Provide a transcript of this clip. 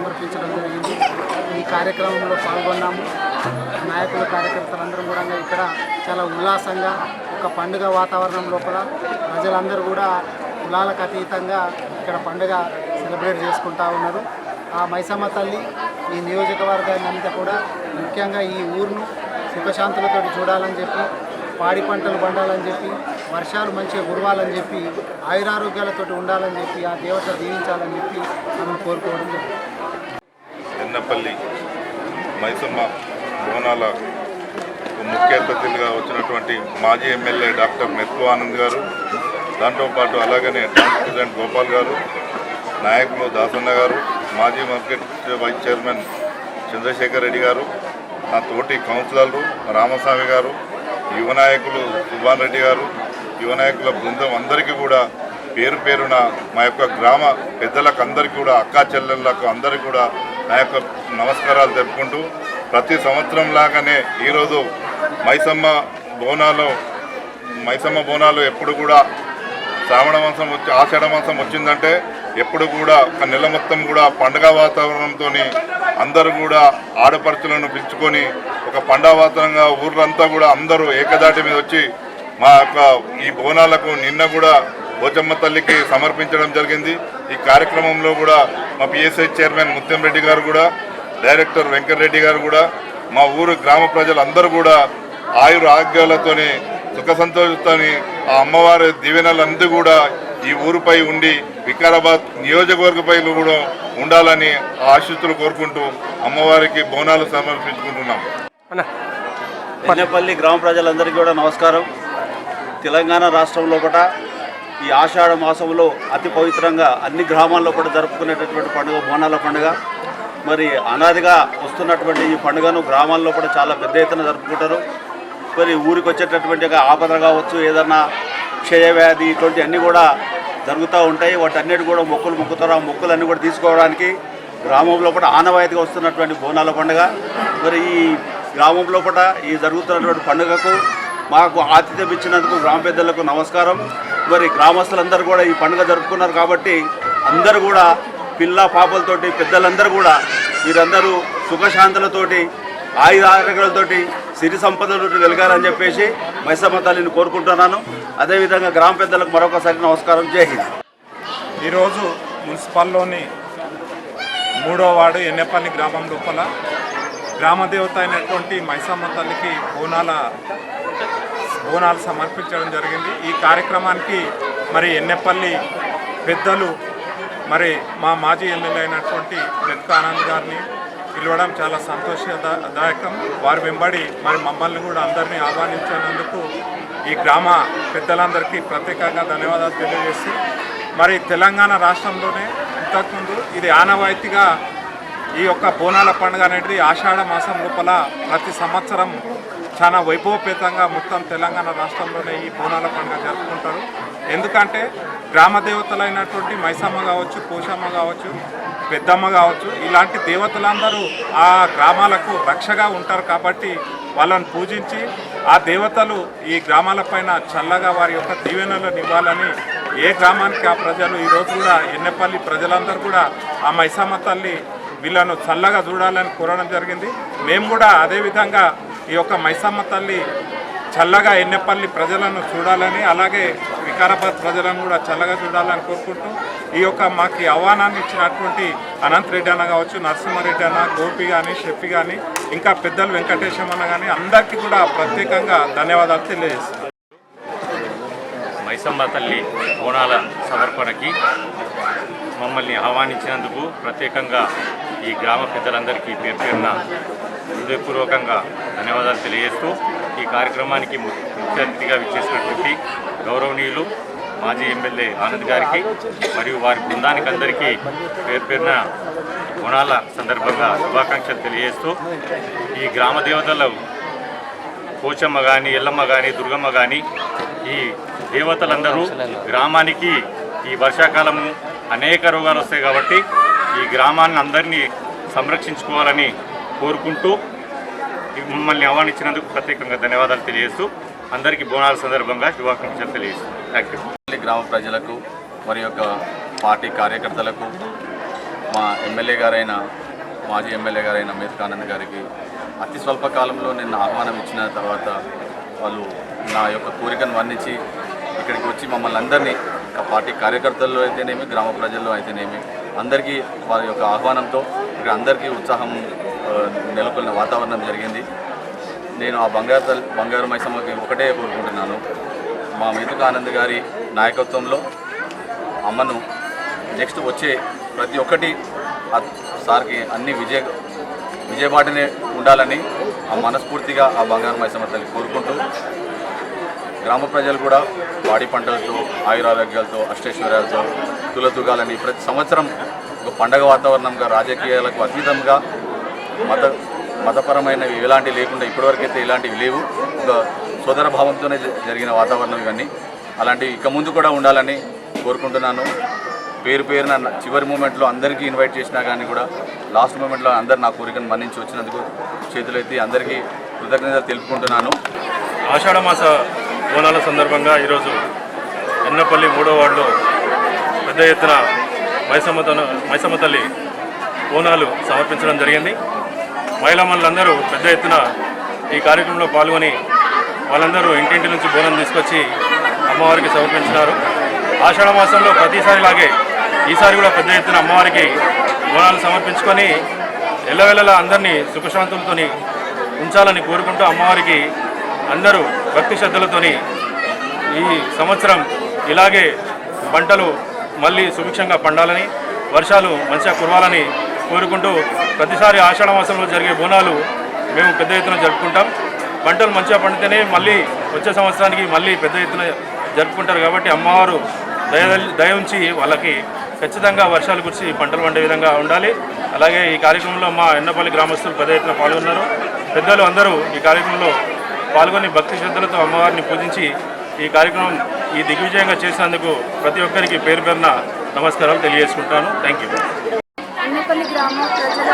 సమర్పించడం జరిగింది. ఈ కార్యక్రమంలో పాల్గొన్నాము. నాయకులు కార్యకర్తలందరం కూడా ఇక్కడ చాలా ఉల్లాసంగా ఒక పండుగ వాతావరణం లోపల ప్రజలందరూ కూడా కులాలకు అతీతంగా ఇక్కడ పండుగ సెలబ్రేట్ చేసుకుంటా ఉన్నారు. ఆ మైసమ్మ తల్లి ఈ నియోజకవర్గాన్ని అంతా కూడా ముఖ్యంగా ఈ ఊరును సుఖశాంతులతో చూడాలని చెప్పి పాడి పంటలు పండాలని చెప్పి వర్షాలు మంచిగా కురవాలని చెప్పి ఆయురారోగ్యాలతో ఉండాలని చెప్పి ఆ దేవత దీవించాలని చెప్పి మనం కోరుకోవడం ఎన్నపల్లి మైసమ్మ బోనాల ముఖ్య అతిథులుగా వచ్చినటువంటి మాజీ ఎమ్మెల్యే డాక్టర్ మెత్వ ఆనంద్ గారు దాంతోపాటు అలాగనే ప్రెసిడెంట్ గోపాల్ గారు నాయకులు దాసన్న గారు మాజీ market vice chairman Chandrasekhar Reddy garu నా తోటి కౌన్సిలర్లు రామస్వామి గారు యువ నాయకులు సుభాన్ రెడ్డి గారు యువనాయకుల బృందం అందరికీ కూడా పేరు పేరున మా యొక్క గ్రామ పెద్దలకు అందరికీ కూడా అక్కా చెల్లెళ్ళకు అందరికీ కూడా నా యొక్క నమస్కారాలు తెలుపుకుంటూ ప్రతి సంవత్సరం లాగానే ఈరోజు మైసమ్మ బోనాలు మైసమ్మ బోనాలు ఎప్పుడు కూడా శ్రావణ మాసం వచ్చి ఆషాఢ మాసం వచ్చిందంటే ఎప్పుడు కూడా ఒక నెల మొత్తం కూడా పండగ వాతావరణంతో అందరూ కూడా ఆడపడుచులను పిలుచుకొని ఒక పండగ వాతావరణంగా ఊర్లంతా కూడా అందరూ ఏకదాటి మీద వచ్చి మా యొక్క ఈ బోనాలకు నిన్న కూడా పోచమ్మ తల్లికి సమర్పించడం జరిగింది. ఈ కార్యక్రమంలో కూడా మా పిఎస్ఐ చైర్మన్ ముత్యం రెడ్డి గారు కూడా డైరెక్టర్ వెంకటరెడ్డి గారు కూడా మా ఊరు గ్రామ ప్రజలందరూ కూడా ఆయుర ఆరోగ్యాలతోని సుఖ సంతోషతోని ఆ అమ్మవారి దీవెనలందరూ కూడా ఈ ఊరుపై ఉండి వికారాబాద్ నియోజకవర్గపై కూడా ఉండాలని ఆ ఆశీస్సులు కోరుకుంటూ అమ్మవారికి బోనాలు సమర్పించుకుంటున్నాం. ఎన్నపల్లి గ్రామ ప్రజలందరికీ కూడా నమస్కారం. తెలంగాణ రాష్ట్రంలో కూడా ఈ ఆషాఢ మాసంలో అతి పవిత్రంగా అన్ని గ్రామాల్లో కూడా జరుపుకునేటటువంటి పండుగ బోనాల పండుగ. మరి అనాదిగా వస్తున్నటువంటి ఈ పండుగను గ్రామాల్లో కూడా చాలా పెద్ద ఎత్తున జరుపుకుంటారు. మరి ఊరికి వచ్చేటటువంటి ఒక ఆపద కావచ్చు ఏదన్నా క్షయవ్యాధి ఇటువంటి అన్నీ కూడా జరుగుతూ ఉంటాయి. వాటన్నిటి కూడా మొక్కులు మొక్కుతారు. ఆ మొక్కులన్నీ కూడా తీసుకోవడానికి గ్రామంలో కూడా ఆనవాయితీగా వస్తున్నటువంటి బోనాల పండుగ. మరి ఈ గ్రామంలో కూడా ఈ జరుగుతున్నటువంటి పండుగకు మాకు ఆతిథ్యం ఇచ్చినందుకు గ్రామ పెద్దలకు నమస్కారం. మరి గ్రామస్తులందరూ కూడా ఈ పండుగ జరుపుకున్నారు కాబట్టి అందరూ కూడా పిల్ల పాపలతోటి పెద్దలందరూ కూడా మీరందరూ సుఖశాంతులతోటి ఆయుధ ఆరోగ్యాలతోటి సిరి సంపదలతో వెలగాలని చెప్పేసి మైసమ్మ తల్లిని కోరుకుంటున్నాను. అదేవిధంగా గ్రామ పెద్దలకు మరొకసారి నమస్కారం. జై హింద్. ఈరోజు మున్సిపల్లోని మూడో వార్డు ఎన్నెపల్లి గ్రామం లోపల గ్రామదేవత అయినటువంటి మైసమ్మ తల్లికి బోనాల బోనాలు సమర్పించడం జరిగింది. ఈ కార్యక్రమానికి మరి ఎన్నెపల్లి పెద్దలు మరి మా మాజీ ఎమ్మెల్యే అయినటువంటి మెత్క ఆనంద్ గారిని పిలవడం చాలా సంతోషదాయకం. వారి వెంబడి మరి మమ్మల్ని కూడా అందరినీ ఆహ్వానించినందుకు ఈ గ్రామ పెద్దలందరికీ ప్రత్యేకంగా ధన్యవాదాలు తెలియజేసి మరి తెలంగాణ రాష్ట్రంలోనే ఇంతకుముందు ఇది ఆనవాయితీగా ఈ యొక్క బోనాల పండుగ అనేది ఆషాఢ మాసం లోపల ప్రతి సంవత్సరం చాలా వైభవపేతంగా మొత్తం తెలంగాణ రాష్ట్రంలోనే ఈ బోనాల పండుగ జరుపుకుంటారు. ఎందుకంటే గ్రామ దేవతలైనటువంటి మైసమ్మ కావచ్చు పోషమ్మ కావచ్చు పెద్దమ్మ కావచ్చు ఇలాంటి దేవతలందరూ ఆ గ్రామాలకు రక్షగా ఉంటారు కాబట్టి వాళ్ళని పూజించి ఆ దేవతలు ఈ గ్రామాలపైన చల్లగా వారి యొక్క దీవెనలను ఇవ్వాలని ఏ గ్రామానికి ఆ ప్రజలు ఈరోజు కూడా ఎన్నెపల్లి ప్రజలందరూ కూడా ఆ మైసమ్మ తల్లి వీళ్ళను చల్లగా చూడాలని కోరడం జరిగింది. మేము కూడా అదేవిధంగా ఈ యొక్క మైసమ్మ తల్లి చల్లగా ఎన్నెపల్లి ప్రజలను చూడాలని అలాగే వికారాబాద్ ప్రజలను కూడా చల్లగా చూడాలని కోరుకుంటూ ఈ యొక్క మాకు ఆహ్వానాన్ని ఇచ్చినటువంటి అనంత్ రెడ్డి అన్న కావచ్చు నరసింహారెడ్డి అన్న గోపి కానీ షెఫి కానీ ఇంకా పెద్దలు వెంకటేశం అన్న కానీ అందరికీ కూడా ప్రత్యేకంగా ధన్యవాదాలు తెలియజేస్తున్నాను. మైసమ్మ తల్లి బోనాల సమర్పణకి మమ్మల్ని ఆహ్వానించినందుకు ప్రత్యేకంగా ఈ గ్రామ పెద్దలందరికీ పేరు పేరున హృదయపూర్వకంగా ధన్యవాదాలు తెలియజేస్తూ ఈ కార్యక్రమానికి ము- ముఖ్య అతిథిగా విచ్చేసినటువంటి గౌరవనీయులు మాజీ ఎమ్మెల్యే ఆనంద్ గారికి మరియు వారి బృందానికి అందరికీ పేరు పేరున సందర్భంగా శుభాకాంక్షలు తెలియజేస్తూ ఈ గ్రామ దేవతల పోచమ్మ కానీ ఎల్లమ్మ కానీ దుర్గమ్మ కానీ ఈ దేవతలందరూ గ్రామానికి ఈ వర్షాకాలము అనేక రోగాలు వస్తాయి కాబట్టి ఈ గ్రామాన్ని అందరినీ సంరక్షించుకోవాలని కోరుకుంటూ ఈ మమ్మల్ని ఆహ్వానించినందుకు ప్రత్యేకంగా ధన్యవాదాలు తెలియజేస్తూ అందరికీ బోనాల సందర్భంగా శుభాకాంక్షలు తెలియజేస్తూ. థ్యాంక్ యూ గ్రామ ప్రజలకు మరి యొక్క పార్టీ కార్యకర్తలకు మా ఎమ్మెల్యే గారైన మాజీ ఎమ్మెల్యే గారైన మేతకానంద్ గారికి అతి స్వల్ప కాలంలో నిన్న ఆహ్వానం ఇచ్చిన తర్వాత వాళ్ళు నా యొక్క కోరికను వర్ణించి ఇక్కడికి వచ్చి మమ్మల్ని అందరినీ పార్టీ కార్యకర్తల్లో అయితేనేమి గ్రామ ప్రజల్లో అయితేనేమి అందరికీ వారి యొక్క ఆహ్వానంతో ఇక్కడ అందరికీ ఉత్సాహం నెలకొన్న వాతావరణం జరిగింది. నేను ఆ బంగారు తల్లి బంగారు మైసమ్మకి ఒకటే కోరుకుంటున్నాను. మా మెతుక ఆనంద్ గారి నాయకత్వంలో అమ్మను నెక్స్ట్ వచ్చే ప్రతి ఒక్కటి సార్కి అన్ని విజయ విజయబాటనే ఉండాలని ఆ మనస్ఫూర్తిగా ఆ బంగారు మైసమ్మ తల్లి కోరుకుంటూ గ్రామ ప్రజలు కూడా పాడి పంటలతో ఆయురారోగ్యాలతో అష్టైశ్వర్యాలతో తులతూగాలని ప్రతి సంవత్సరం ఒక పండగ వాతావరణంగా రాజకీయాలకు అతీతంగా మత మతపరమైనవి ఇలాంటివి లేకుండా ఇప్పటివరకైతే ఇలాంటివి లేవు. సోదర భావంతోనే జ- జరిగిన వాతావరణం ఇవన్నీ. అలాంటివి ఇక ముందు కూడా ఉండాలని కోరుకుంటున్నాను. పేరు పేరున చివరి మూమెంట్లో అందరికీ ఇన్వైట్ చేసినా కానీ కూడా లాస్ట్ మూమెంట్లో అందరు నా కోరికను మన్నించి వచ్చినందుకు చేతులెత్తి అందరికీ కృతజ్ఞతలు తెలుపుకుంటున్నాను. ఆషాఢమాస బోనాల సందర్భంగా ఈరోజు ఎన్నపల్లి మూడో వార్డులో పెద్ద ఎత్తున మైసమ్మ తన మైసమ్మ తల్లి బోనాలు సమర్పించడం జరిగింది. మహిళామణులందరూ పెద్ద ఎత్తున ఈ కార్యక్రమంలో పాల్గొని వాళ్ళందరూ ఇంటింటి నుంచి బోనం తీసుకొచ్చి అమ్మవారికి సమర్పించినారు. ఆషాఢ మాసంలో ప్రతిసారిలాగే ఈసారి కూడా పెద్ద ఎత్తున అమ్మవారికి బోనాలు సమర్పించుకొని ఎల్లవెల్లలా అందరినీ సుఖశాంతులతో ఉంచాలని కోరుకుంటూ అమ్మవారికి అందరూ భక్తి శ్రద్ధలతోని ఈ సంవత్సరం ఇలాగే పంటలు మళ్ళీ సుభిక్షంగా పండాలని వర్షాలు మంచిగా కురవాలని కోరుకుంటూ ప్రతిసారి ఆషాఢ మాసంలో జరిగే బోనాలు మేము పెద్ద ఎత్తున జరుపుకుంటాం. పంటలు మంచిగా పండితేనే మళ్ళీ వచ్చే సంవత్సరానికి మళ్ళీ పెద్ద ఎత్తున జరుపుకుంటారు కాబట్టి అమ్మవారు దయ దయ ఉంచి వాళ్ళకి ఖచ్చితంగా వర్షాలు కురిసి పంటలు పండే విధంగా ఉండాలి. అలాగే ఈ కార్యక్రమంలో మా ఎన్నపల్లి గ్రామస్తులు పెద్ద ఎత్తున పాల్గొన్నారు. పెద్దలు అందరూ ఈ కార్యక్రమంలో పాల్గొని భక్తి శ్రద్ధలతో అమ్మవారిని పూజించి ఈ కార్యక్రమం ఈ దిగ్విజయంగా చేసినందుకు ప్రతి ఒక్కరికి పేరు పేరున నమస్కారాలు తెలియజేసుకుంటాను. థ్యాంక్ యూ అన్నపల్లి గ్రామ ప్రజల